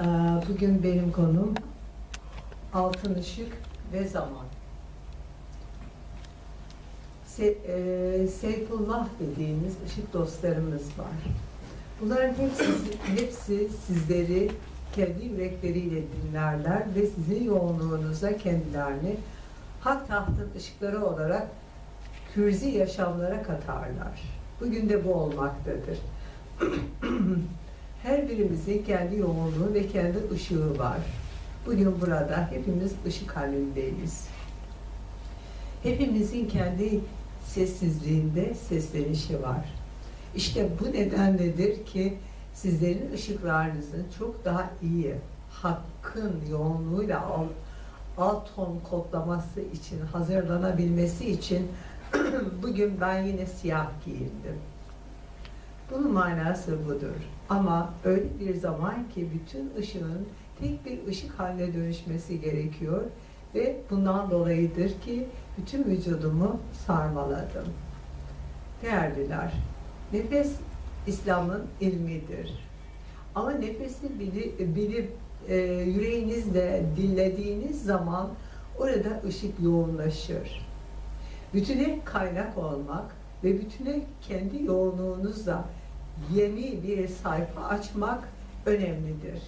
Ee, Bugün benim konum altın ışık ve zaman. Se- e, Seyfullah dediğimiz ışık dostlarımız var. Bunların hepsi, hepsi sizleri kendi yürekleriyle dinlerler ve sizin yoğunluğunuza kendilerini hak tahtın ışıkları olarak kürzi yaşamlara katarlar. Bugün de bu olmaktadır. Her birimizin kendi yoğunluğu ve kendi ışığı var. Bugün burada hepimiz ışık halindeyiz. Hepimizin kendi sessizliğinde seslenişi var. İşte bu nedenledir ki sizlerin ışıklarınızın çok daha iyi, hakkın yoğunluğuyla al, alt ton kodlaması için, hazırlanabilmesi için bugün ben yine siyah giyindim. Bunun manası budur. Ama öyle bir zaman ki bütün ışığın tek bir ışık haline dönüşmesi gerekiyor ve bundan dolayıdır ki bütün vücudumu sarmaladım. Değerliler, nefes İslam'ın ilmidir. Ama nefesi bili- bilip e, yüreğinizle dinlediğiniz zaman orada ışık yoğunlaşır. Bütüne kaynak olmak ve bütüne kendi yoğunluğunuzla yeni bir sayfa açmak önemlidir.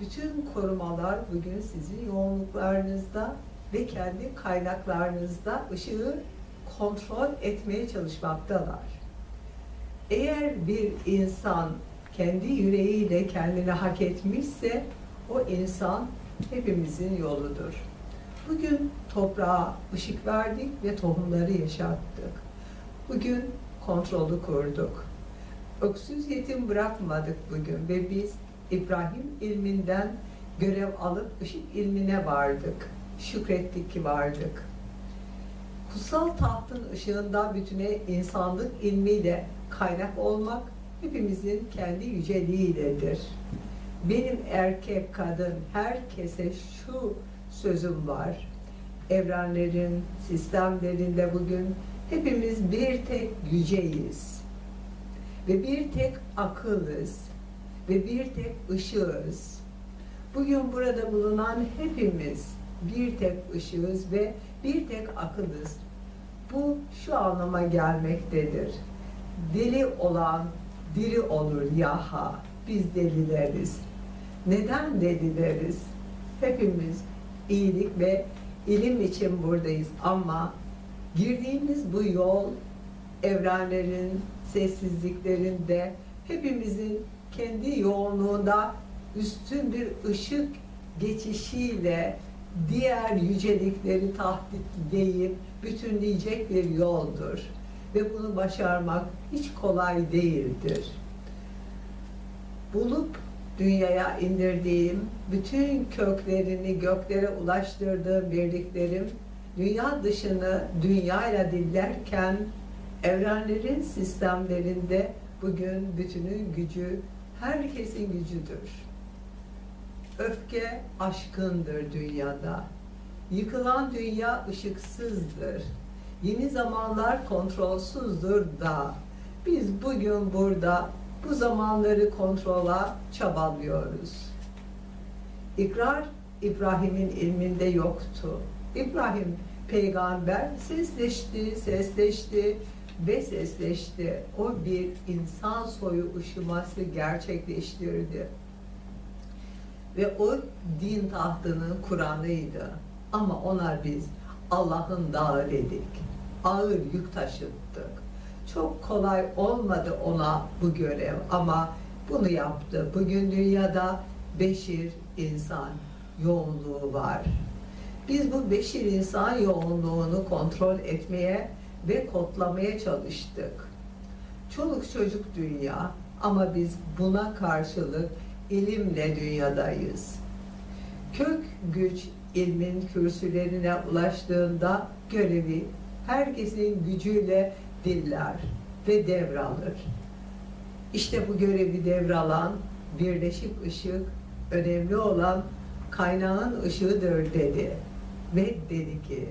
Bütün korumalar bugün sizin yoğunluklarınızda ve kendi kaynaklarınızda ışığı kontrol etmeye çalışmaktalar. Eğer bir insan kendi yüreğiyle kendini hak etmişse o insan hepimizin yoludur. Bugün toprağa ışık verdik ve tohumları yaşattık. Bugün kontrolü kurduk. Öksüz yetim bırakmadık bugün ve biz İbrahim ilminden görev alıp ışık ilmine vardık. Şükrettik ki vardık. Kutsal tahtın ışığında bütüne insanlık ilmiyle kaynak olmak hepimizin kendi yüceliğiyledir. Benim erkek, kadın, herkese şu sözüm var. Evrenlerin, sistemlerinde bugün hepimiz bir tek yüceyiz. Ve bir tek akılız. Ve bir tek ışığız. Bugün burada bulunan hepimiz bir tek ışığız ve bir tek akılız. Bu şu anlama gelmektedir. Deli olan diri olur yaha. Biz delileriz. Neden delileriz? Hepimiz iyilik ve ilim için buradayız ama girdiğimiz bu yol evrenlerin sessizliklerinde hepimizin kendi yoğunluğunda üstün bir ışık geçişiyle diğer yücelikleri tahditleyip bütünleyecek bir yoldur. Ve bunu başarmak hiç kolay değildir. Bulup dünyaya indirdiğim, bütün köklerini göklere ulaştırdığım birliklerim, dünya dışını dünyayla dillerken, evrenlerin sistemlerinde bugün bütünün gücü, herkesin gücüdür. Öfke aşkındır dünyada. Yıkılan dünya ışıksızdır. Yeni zamanlar kontrolsüzdür da. Biz bugün burada bu zamanları kontrola çabalıyoruz. İkrar İbrahim'in ilminde yoktu. İbrahim peygamber sesleşti, sesleşti ve sesleşti. O bir insan soyu ışıması gerçekleştirdi. Ve o din tahtının Kur'an'ıydı. Ama ona biz Allah'ın dağı dedik. Ağır yük taşıttık. Çok kolay olmadı ona bu görev ama bunu yaptı. Bugün dünyada beşir insan yoğunluğu var. Biz bu beşir insan yoğunluğunu kontrol etmeye ve kodlamaya çalıştık. Çoluk çocuk dünya ama biz buna karşılık ilimle dünyadayız. Kök güç ilmin kürsülerine ulaştığında görevi herkesin gücüyle diller ve devralır. İşte bu görevi devralan birleşik ışık önemli olan kaynağın ışığıdır dedi. Ve dedi ki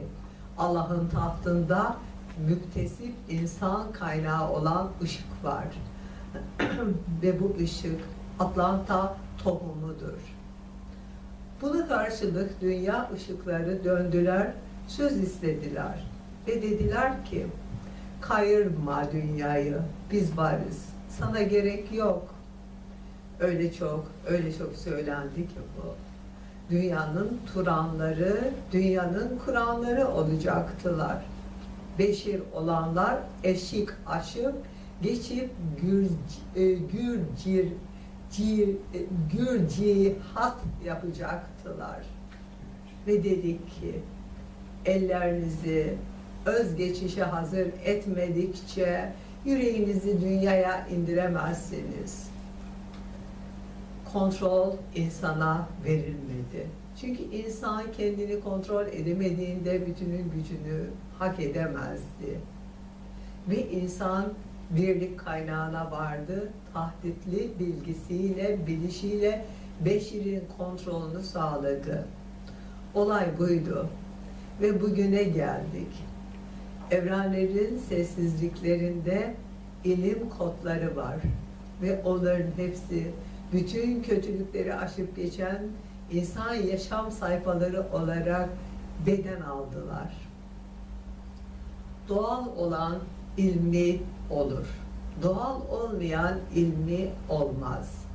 Allah'ın tahtında müktesip insan kaynağı olan ışık var. ve bu ışık Atlanta tohumudur. Buna karşılık dünya ışıkları döndüler, söz istediler ve dediler ki kayırma dünyayı, biz varız, sana gerek yok. Öyle çok, öyle çok söylendi ki bu. Dünyanın turanları, dünyanın kuranları olacaktılar. Beşir olanlar eşik aşıp geçip gür, e, gürcir, cir, e, gürcihat yapacaktılar. Ve dedik ki ellerinizi özgeçişe hazır etmedikçe yüreğinizi dünyaya indiremezsiniz. Kontrol insana verilmedi. Çünkü insan kendini kontrol edemediğinde bütünün gücünü hak edemezdi. Ve insan birlik kaynağına vardı. Tahditli bilgisiyle, bilişiyle Beşir'in kontrolünü sağladı. Olay buydu. Ve bugüne geldik. Evrenlerin sessizliklerinde ilim kodları var. Ve onların hepsi bütün kötülükleri aşıp geçen insan yaşam sayfaları olarak beden aldılar. Doğal olan ilmi olur. Doğal olmayan ilmi olmaz.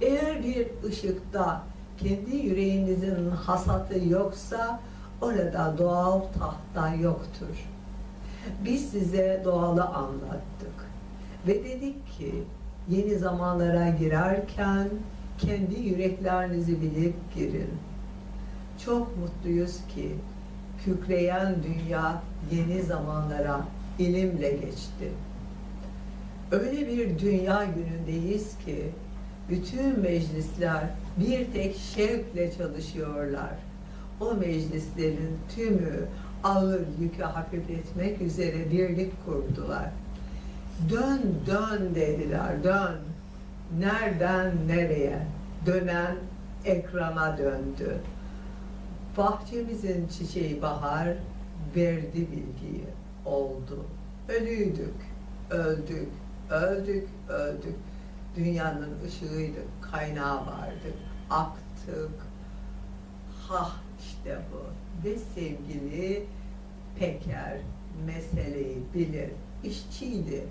Eğer bir ışıkta kendi yüreğinizin hasatı yoksa orada doğal tahta yoktur. Biz size doğalı anlattık ve dedik ki yeni zamanlara girerken kendi yüreklerinizi bilip girin. Çok mutluyuz ki kükreyen dünya yeni zamanlara ilimle geçti. Öyle bir dünya günündeyiz ki bütün meclisler bir tek şevkle çalışıyorlar. O meclislerin tümü ağır yükü hafifletmek üzere birlik kurdular. Dön dön dediler, dön. Nereden nereye? Dönen ekrana döndü. Bahçemizin çiçeği bahar verdi bilgiyi, oldu. Ölüydük, öldük, öldük, öldük. Dünyanın ışığıydık, kaynağı vardık, aktık. Ha işte bu. Ve sevgili Peker meseleyi bilir. İşçiydi.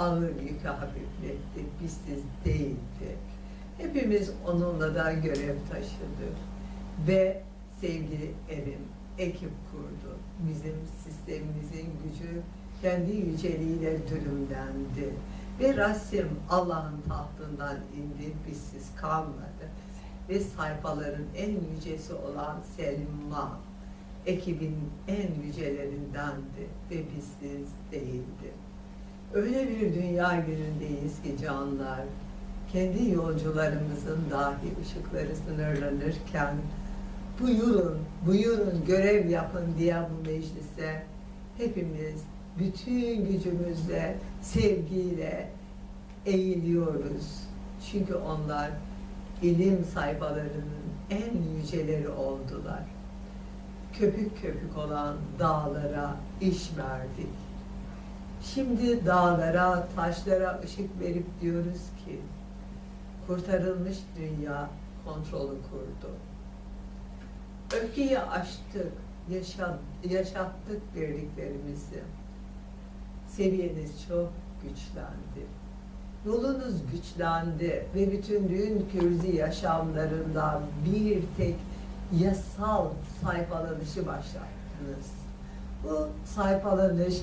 Ağır yükü hafifletti. Bizsiz değildi. Hepimiz onunla da görev taşıdık. Ve sevgili Erim ekip kurdu. Bizim sistemimizin gücü kendi yüceliğiyle dürümlendi. Ve Rasim Allah'ın tahtından indi, bizsiz kalmadı. Ve sayfaların en yücesi olan Selma, ekibin en yücelerindendi ve bizsiz değildi. Öyle bir dünya günündeyiz ki canlar, kendi yolcularımızın dahi ışıkları sınırlanırken buyurun, buyurun görev yapın diye bu meclise hepimiz bütün gücümüzle, sevgiyle eğiliyoruz. Çünkü onlar ilim sayfalarının en yüceleri oldular. Köpük köpük olan dağlara iş verdik. Şimdi dağlara, taşlara ışık verip diyoruz ki kurtarılmış dünya kontrolü kurdu. Öfkeyi aştık, yaşat, yaşattık birliklerimizi. Seviyeniz çok güçlendi. Yolunuz güçlendi ve bütün dün kürzi yaşamlarından bir tek yasal sayfalanışı başlattınız. Bu sayfalanış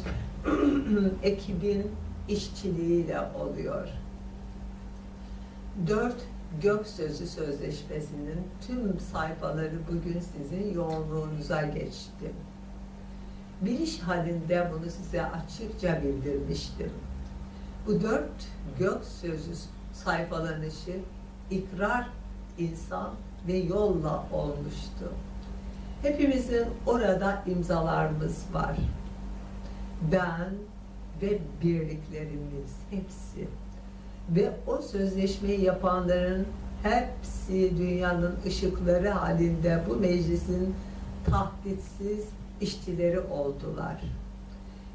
ekibin işçiliğiyle oluyor. Dört gök sözü sözleşmesinin tüm sayfaları bugün sizin yoğunluğunuza geçti. Biliş halinde bunu size açıkça bildirmiştim. Bu dört gök sözü sayfalanışı ikrar, insan ve yolla olmuştu. Hepimizin orada imzalarımız var. Ben ve birliklerimiz hepsi ve o sözleşmeyi yapanların hepsi dünyanın ışıkları halinde bu meclisin tahditsiz işçileri oldular.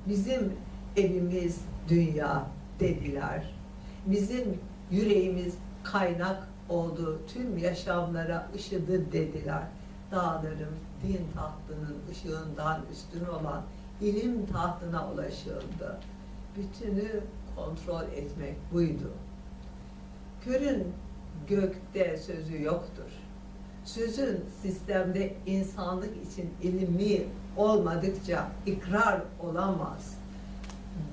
Bizim evimiz dünya dediler. Bizim yüreğimiz kaynak oldu, tüm yaşamlara ışıdı dediler. Dağların din tahtının ışığından üstün olan ilim tahtına ulaşıldı. Bütünü kontrol etmek buydu. Körün gökte sözü yoktur. Sözün sistemde insanlık için ilmi olmadıkça ikrar olamaz.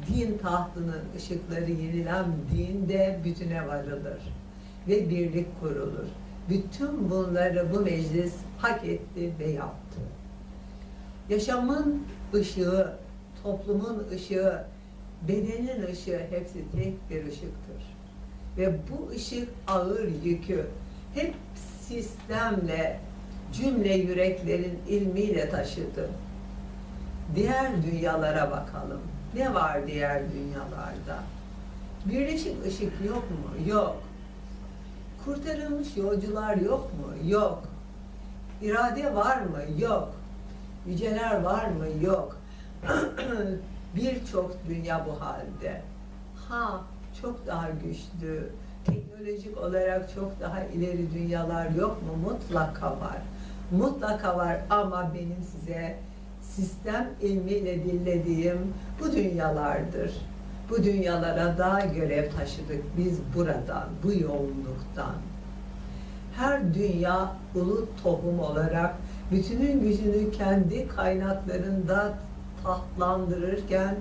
Din tahtının ışıkları yenilendiğinde bütüne varılır ve birlik kurulur. Bütün bunları bu meclis hak etti ve yaptı. Yaşamın ışığı, toplumun ışığı, bedenin ışığı hepsi tek bir ışıktır. Ve bu ışık ağır yükü hep sistemle, cümle yüreklerin ilmiyle taşıdı. Diğer dünyalara bakalım. Ne var diğer dünyalarda? Birleşik ışık yok mu? Yok. Kurtarılmış yolcular yok mu? Yok. İrade var mı? Yok. Yüceler var mı? Yok. Birçok dünya bu halde. Ha çok daha güçlü, teknolojik olarak çok daha ileri dünyalar yok mu? Mutlaka var. Mutlaka var ama benim size sistem ilmiyle dinlediğim bu dünyalardır. Bu dünyalara da görev taşıdık biz buradan, bu yoğunluktan. Her dünya ulu tohum olarak bütünün gücünü kendi kaynaklarında tahtlandırırken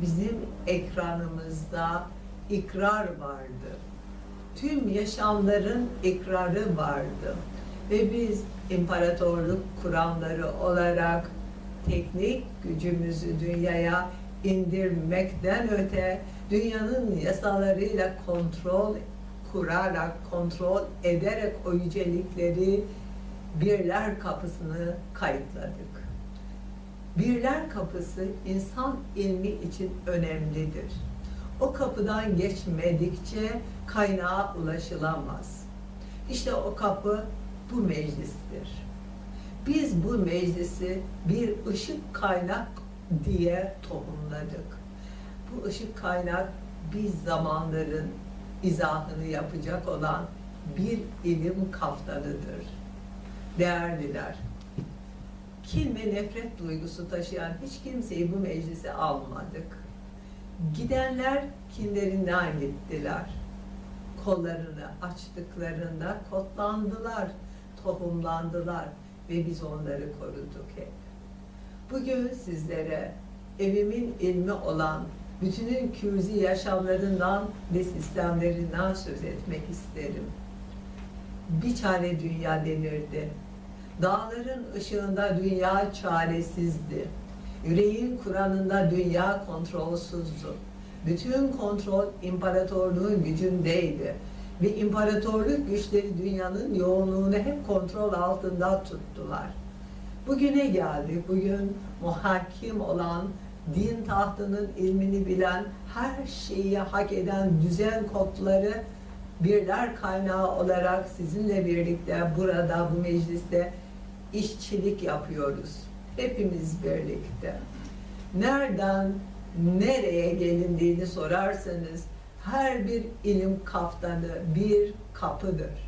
bizim ekranımızda ikrar vardı. Tüm yaşamların ikrarı vardı. Ve biz imparatorluk kuranları olarak teknik gücümüzü dünyaya indirmekten öte dünyanın yasalarıyla kontrol kurarak, kontrol ederek o yücelikleri birler kapısını kayıtladık. Birler kapısı insan ilmi için önemlidir. O kapıdan geçmedikçe kaynağa ulaşılamaz. İşte o kapı bu meclistir. Biz bu meclisi bir ışık kaynak diye tohumladık. Bu ışık kaynak biz zamanların izahını yapacak olan bir ilim kaftanıdır. Değerliler, kin ve nefret duygusu taşıyan hiç kimseyi bu meclise almadık. Gidenler kinlerinden gittiler. Kollarını açtıklarında kotlandılar, tohumlandılar ve biz onları koruduk hep. Bugün sizlere evimin ilmi olan bütünün kürzi yaşamlarından ve sistemlerinden söz etmek isterim. Bir çare dünya denirdi. Dağların ışığında dünya çaresizdi. Yüreğin Kur'an'ında dünya kontrolsüzdü. Bütün kontrol imparatorluğun gücündeydi. Ve imparatorluk güçleri dünyanın yoğunluğunu hep kontrol altında tuttular. Bugüne geldik. Bugün muhakim olan, din tahtının ilmini bilen, her şeyi hak eden düzen kodları birler kaynağı olarak sizinle birlikte burada bu mecliste işçilik yapıyoruz. Hepimiz birlikte. Nereden nereye gelindiğini sorarsanız her bir ilim kaftanı bir kapıdır.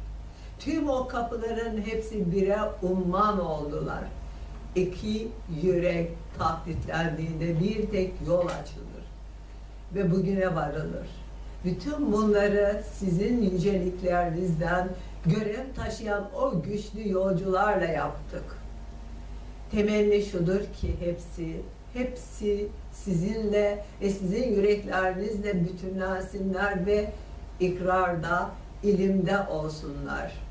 Tüm o kapıların hepsi bire umman oldular. İki yürek tahditlendiğinde bir tek yol açılır ve bugüne varılır. Bütün bunları sizin yüceliklerinizden görev taşıyan o güçlü yolcularla yaptık. Temenni şudur ki hepsi, hepsi sizinle ve sizin yüreklerinizle bütünlensinler ve ikrarda, ilimde olsunlar.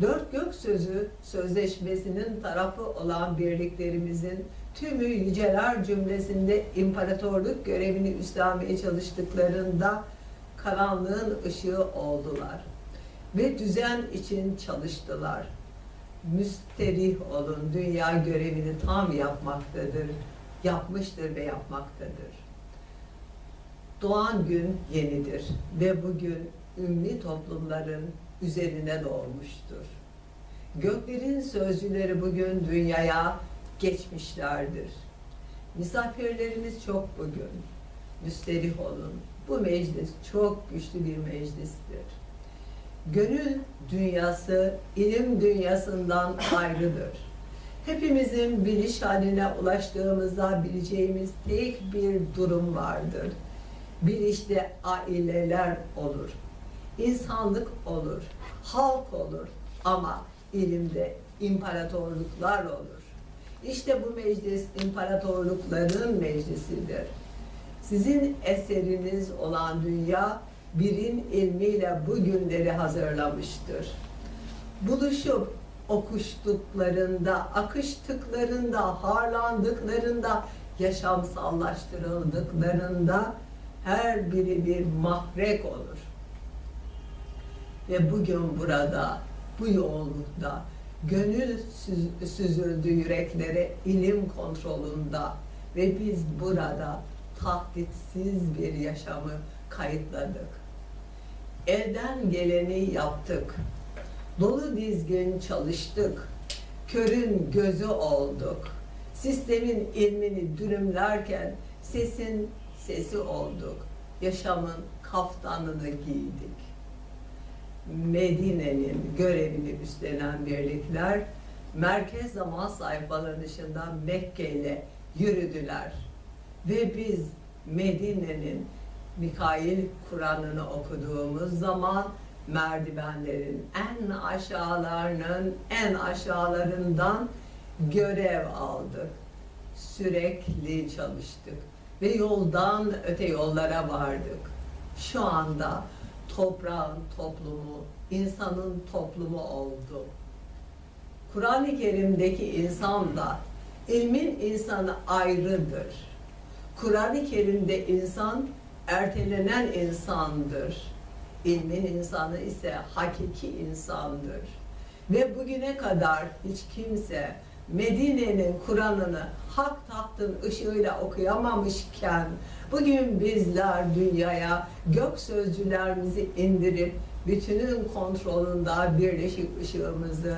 Dört gök sözü sözleşmesinin tarafı olan birliklerimizin tümü yüceler cümlesinde imparatorluk görevini üstlenmeye çalıştıklarında karanlığın ışığı oldular ve düzen için çalıştılar. Müsterih olun, dünya görevini tam yapmaktadır, yapmıştır ve yapmaktadır. Doğan gün yenidir ve bugün ümmi toplumların üzerine doğmuştur. Göklerin sözcüleri bugün dünyaya geçmişlerdir. Misafirlerimiz çok bugün. Müsterih olun. Bu meclis çok güçlü bir meclistir. Gönül dünyası ilim dünyasından ayrıdır. Hepimizin biliş haline ulaştığımızda bileceğimiz tek bir durum vardır. Bilişte aileler olur, insanlık olur, halk olur ama ilimde imparatorluklar olur. İşte bu meclis imparatorlukların meclisidir. Sizin eseriniz olan dünya birin ilmiyle bu günleri hazırlamıştır. Buluşup okuştuklarında, akıştıklarında, harlandıklarında, yaşamsallaştırıldıklarında her biri bir mahrek olur. Ve bugün burada, bu yolculukta gönül süz- süzüldü yüreklere ilim kontrolünde ve biz burada tahditsiz bir yaşamı kayıtladık. Elden geleni yaptık. Dolu dizgin çalıştık. Körün gözü olduk. Sistemin ilmini dürümlerken sesin sesi olduk. Yaşamın kaftanını giydik. Medine'nin görevini üstlenen birlikler merkez zaman sayfaları dışında Mekke ile yürüdüler. Ve biz Medine'nin Mikail Kur'an'ını okuduğumuz zaman merdivenlerin en aşağılarının en aşağılarından görev aldık. Sürekli çalıştık ve yoldan öte yollara vardık. Şu anda toprağın toplumu, insanın toplumu oldu. Kur'an-ı Kerim'deki insan da ilmin insanı ayrıdır. Kur'an-ı Kerim'de insan ertelenen insandır. İlmin insanı ise hakiki insandır. Ve bugüne kadar hiç kimse Medine'nin Kur'an'ını hak tahtın ışığıyla okuyamamışken bugün bizler dünyaya gök sözcülerimizi indirip bütünün kontrolünde birleşik ışığımızı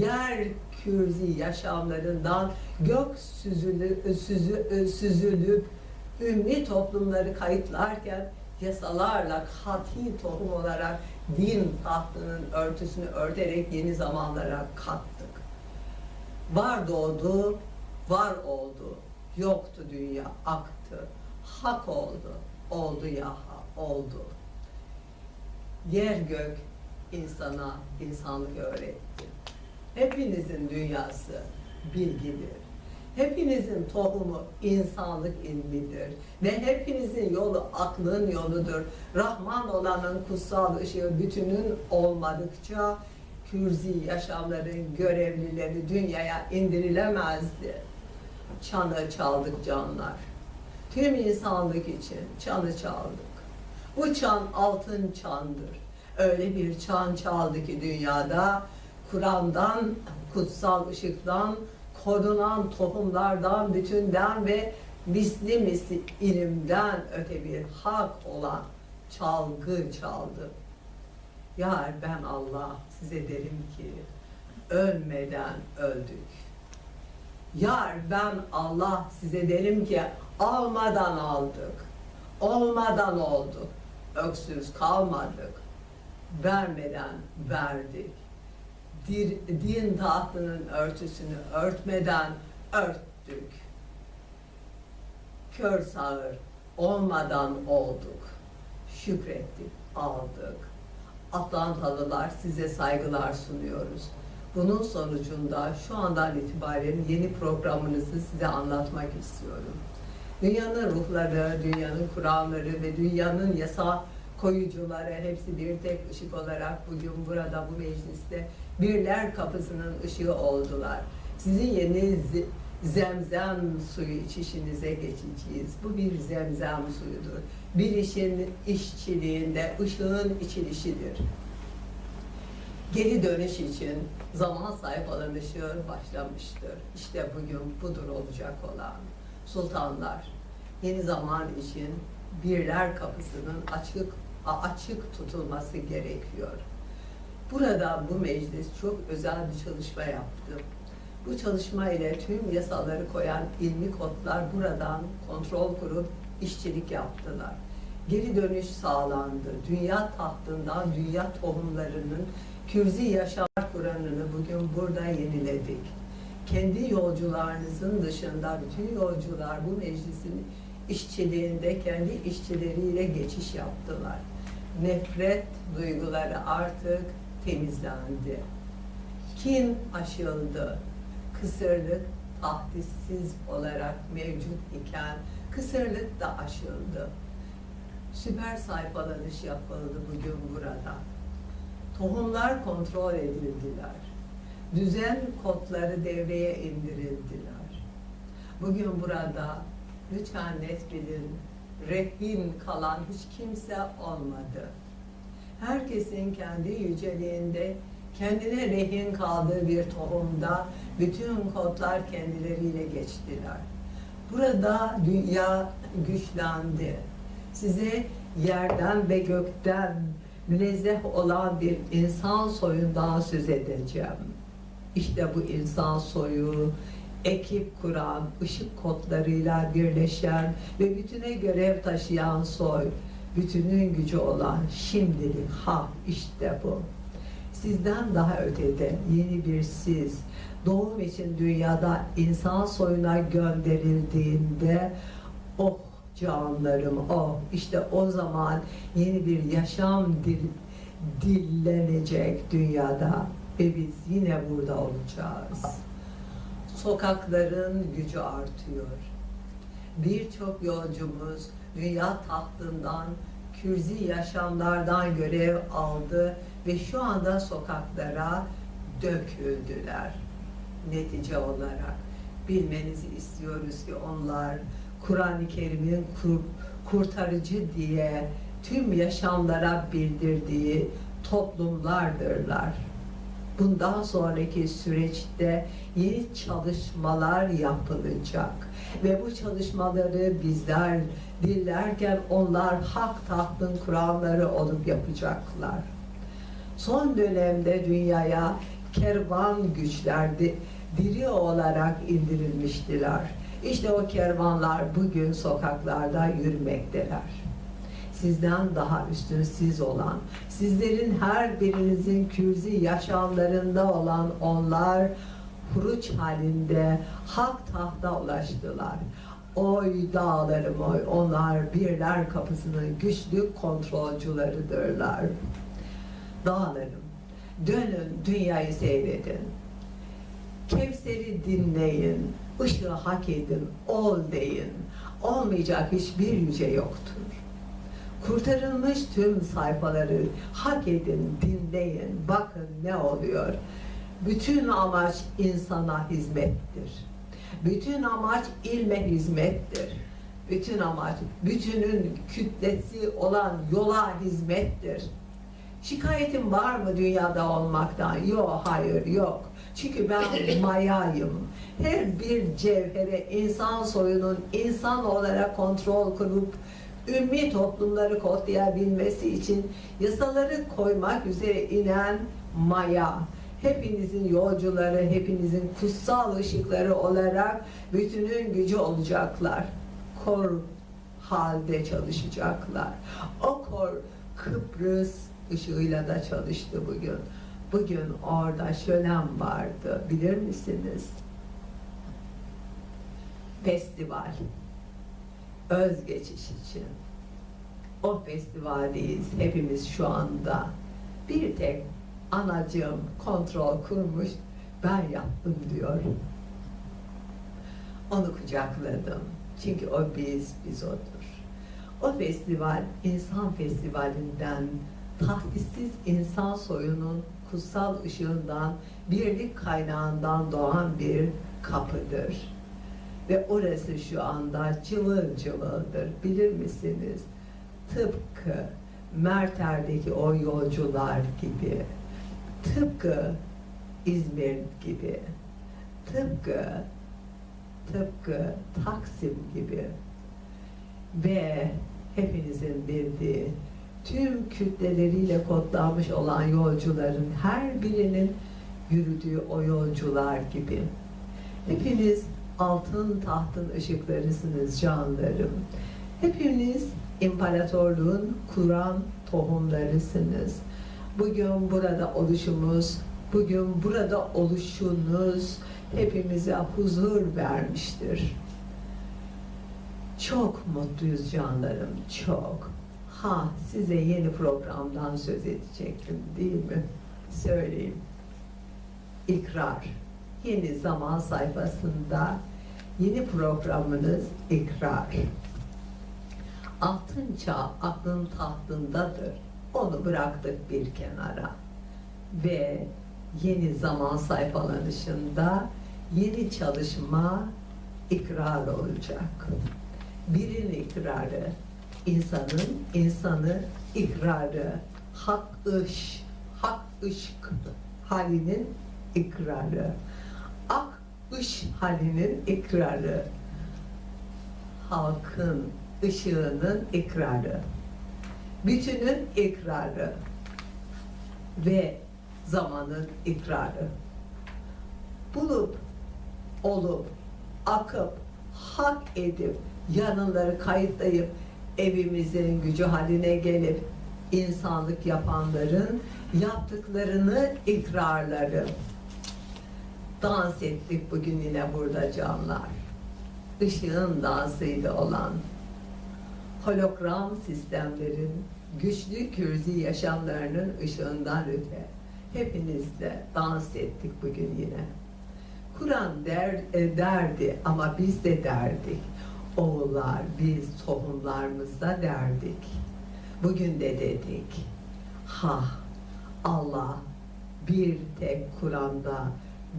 yer kürzi yaşamlarından gök süzülü, süzü, süzülüp ümmi toplumları kayıtlarken yasalarla kati tohum olarak din tahtının örtüsünü örterek yeni zamanlara kattık. Var doğdu, var oldu. Yoktu dünya, aktı. Hak oldu, oldu yaha, oldu. Yer gök insana insanlık öğretti. Hepinizin dünyası bilgidir. Hepinizin tohumu insanlık ilmidir. Ve hepinizin yolu aklın yoludur. Rahman olanın kutsal ışığı bütünün olmadıkça kürzi yaşamların görevlileri dünyaya indirilemezdi. Çanı çaldık canlar. Tüm insanlık için çanı çaldık. Bu çan altın çandır. Öyle bir çan çaldı ki dünyada Kur'an'dan, kutsal ışıktan, korunan tohumlardan, bütünden ve misli misli ilimden öte bir hak olan çalgı çaldı. Yar ben Allah size derim ki ölmeden öldük. Yar ben Allah size derim ki almadan aldık. Olmadan olduk. Öksüz kalmadık. Vermeden verdik. Dir, din tahtının örtüsünü örtmeden örttük. Kör sağır olmadan olduk. Şükrettik, aldık. Atlantalılar size saygılar sunuyoruz. Bunun sonucunda şu andan itibaren yeni programınızı size anlatmak istiyorum. Dünyanın ruhları, dünyanın Kur'anları ve dünyanın yasa koyucuları hepsi bir tek ışık olarak bugün burada bu mecliste birler kapısının ışığı oldular. Sizin yeni zemzem suyu içişinize geçeceğiz. Bu bir zemzem suyudur. Bir işin işçiliğinde ışığın içilişidir. Geri dönüş için zaman sayfalarının ışığı başlamıştır. İşte bugün budur olacak olan sultanlar. Yeni zaman için birler kapısının açık açık tutulması gerekiyor. Burada bu meclis çok özel bir çalışma yaptı. Bu çalışma ile tüm yasaları koyan ilmi kodlar buradan kontrol kurup işçilik yaptılar. geri dönüş sağlandı. Dünya tahtından dünya tohumlarının kürzi yaşam Kur'an'ını bugün burada yeniledik. Kendi yolcularınızın dışında bütün yolcular bu meclisin işçiliğinde kendi işçileriyle geçiş yaptılar. Nefret duyguları artık temizlendi. Kin aşıldı. Kısırlık tahdissiz olarak mevcut iken kısırlık da aşıldı. Süper sayfalanış yapıldı bugün burada. Tohumlar kontrol edildiler. Düzen kodları devreye indirildiler. Bugün burada lütfen net bilin, rehin kalan hiç kimse olmadı. Herkesin kendi yüceliğinde kendine rehin kaldığı bir tohumda bütün kodlar kendileriyle geçtiler. Burada dünya güçlendi. Size yerden ve gökten münezzeh olan bir insan soyundan söz edeceğim. İşte bu insan soyu ekip kuran, ışık kodlarıyla birleşen ve bütüne görev taşıyan soy, bütünün gücü olan şimdilik ha işte bu. Sizden daha ötede yeni bir siz, doğum için dünyada insan soyuna gönderildiğinde oh canlarım oh işte o zaman yeni bir yaşam dil, dillenecek dünyada ve biz yine burada olacağız. Sokakların gücü artıyor. Birçok yolcumuz dünya tahtından kürzi yaşamlardan görev aldı ve şu anda sokaklara döküldüler. Netice olarak bilmenizi istiyoruz ki onlar Kur'an-ı Kerim'in kur, kurtarıcı diye tüm yaşamlara bildirdiği toplumlardırlar. Bundan sonraki süreçte yeni çalışmalar yapılacak ve bu çalışmaları bizler dillerken onlar hak tahtın Kur'anları olup yapacaklar. Son dönemde dünyaya kervan güçlerdi diri olarak indirilmiştiler. İşte o kervanlar bugün sokaklarda yürümekteler. Sizden daha üstün siz olan, sizlerin her birinizin kürzi yaşamlarında olan onlar huruç halinde hak tahta ulaştılar. Oy dağlarım oy, onlar birler kapısının güçlü kontrolcülerıdırlar. Dağlarım, dönün dünyayı seyredin. Kevser'i dinleyin, ışığı hak edin, ol deyin. Olmayacak hiçbir yüce yoktur. Kurtarılmış tüm sayfaları hak edin, dinleyin, bakın ne oluyor. Bütün amaç insana hizmettir. Bütün amaç ilme hizmettir. Bütün amaç, bütünün kütlesi olan yola hizmettir. Şikayetin var mı dünyada olmaktan? Yok, hayır, yok. Çünkü ben mayayım. Her bir cevhere insan soyunun insan olarak kontrol kurup ümmi toplumları kodlayabilmesi için yasaları koymak üzere inen maya. Hepinizin yolcuları, hepinizin kutsal ışıkları olarak bütünün gücü olacaklar. Kor halde çalışacaklar. O kor Kıbrıs ışığıyla da çalıştı bugün. Bugün orada şölen vardı. Bilir misiniz? Festival. Özgeçiş için. O festivaldeyiz hepimiz şu anda. Bir tek anacığım kontrol kurmuş, ben yaptım diyor. Onu kucakladım. Çünkü o biz, biz odur. O festival, insan festivalinden tahdissiz insan soyunun kutsal ışığından, birlik kaynağından doğan bir kapıdır. Ve orası şu anda cıvıl cıvıldır. Bilir misiniz? Tıpkı Merter'deki o yolcular gibi, tıpkı İzmir gibi, tıpkı tıpkı Taksim gibi ve hepinizin bildiği tüm kütleleriyle kodlanmış olan yolcuların her birinin yürüdüğü o yolcular gibi. Hepiniz altın tahtın ışıklarısınız canlarım. Hepiniz imparatorluğun kuran tohumlarısınız. Bugün burada oluşumuz, bugün burada oluşunuz hepimize huzur vermiştir. Çok mutluyuz canlarım, çok. Ha, size yeni programdan söz edecektim değil mi? Söyleyeyim. İkrar. Yeni zaman sayfasında yeni programınız ikrar. Altın çağ aklın tahtındadır. Onu bıraktık bir kenara. Ve yeni zaman sayfalanışında yeni çalışma ikrar olacak. Birin ikrarı, insanın insanı ikrarı, hak ış, hak ışk halinin ikrarı, ak ış halinin ikrarı, halkın ışığının ikrarı, bütünün ikrarı. Ve zamanın ikrarı. Bulup, olup, akıp, hak edip, yanınları kayıtlayıp, evimizin gücü haline gelip, insanlık yapanların yaptıklarını ikrarları. Dans ettik bugün yine burada canlar. Işığın dansıydı olan hologram sistemlerin güçlü kürzi yaşamlarının ışığından öte hepinizle dans ettik bugün yine. Kur'an der, e, derdi ama biz de derdik. Oğullar biz tohumlarımızda derdik. Bugün de dedik. Ha Allah bir tek Kur'an'da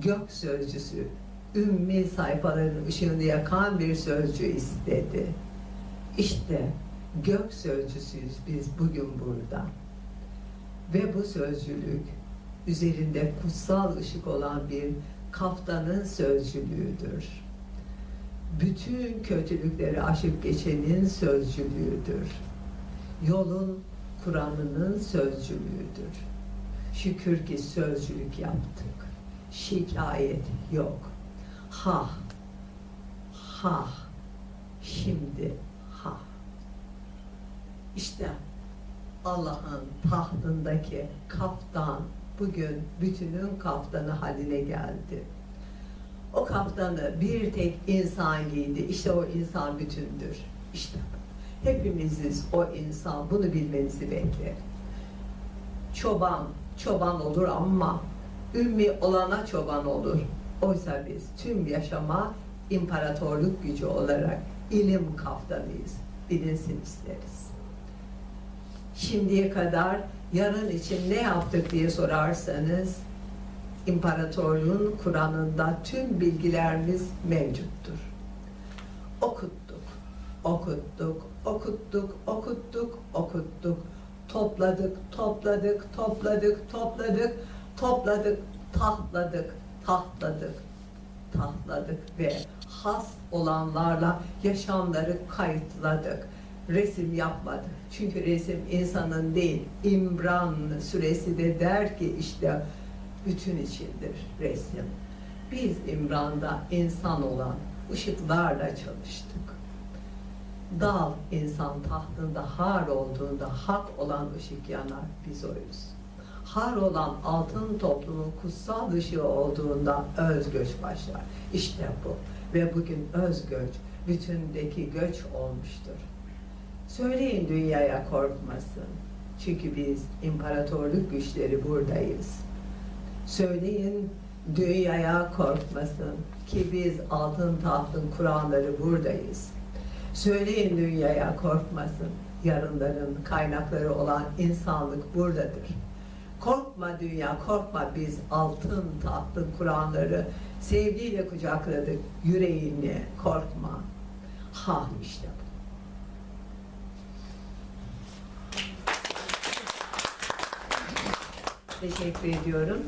gök sözcüsü ümmi sayfaların ışığını yakan bir sözcü istedi. İşte gök sözcüsüyüz biz bugün burada. Ve bu sözcülük üzerinde kutsal ışık olan bir kaftanın sözcülüğüdür. Bütün kötülükleri aşıp geçenin sözcülüğüdür. Yolun Kur'an'ının sözcülüğüdür. Şükür ki sözcülük yaptık. Şikayet yok. Ha, ha, şimdi ha. İşte Allah'ın tahtındaki kaftan bugün bütünün kaftanı haline geldi. O kaftanı bir tek insan giydi. İşte o insan bütündür. İşte hepimiziz o insan. Bunu bilmenizi bekler. Çoban, çoban olur ama ümmi olana çoban olur. Oysa biz tüm yaşama imparatorluk gücü olarak ilim kaftanıyız. Bilinsin isteriz. Şimdiye kadar yarın için ne yaptık diye sorarsanız imparatorluğun Kur'an'ında tüm bilgilerimiz mevcuttur. Okuttuk, okuttuk, okuttuk, okuttuk, okuttuk. Topladık, topladık, topladık, topladık, topladık, tahtladık, tahtladık, tahtladık ve has olanlarla yaşamları kayıtladık. Resim yapmadık. Çünkü resim insanın değil, İmran suresi de der ki işte bütün içindir resim. Biz İmran'da insan olan ışıklarla çalıştık. Dal insan tahtında har olduğunda hak olan ışık yanar, biz oyuz. Har olan altın toplumun kutsal ışığı olduğunda özgöç başlar. İşte bu. Ve bugün özgöç bütündeki göç olmuştur. Söyleyin dünyaya korkmasın. Çünkü biz imparatorluk güçleri buradayız. Söyleyin dünyaya korkmasın ki biz altın tahtın Kur'anları buradayız. Söyleyin dünyaya korkmasın. Yarınların kaynakları olan insanlık buradadır. Korkma dünya, korkma biz altın tahtın Kur'anları sevgiyle kucakladık. Yüreğini korkma. Ha işte bu. Teşekkür ediyorum.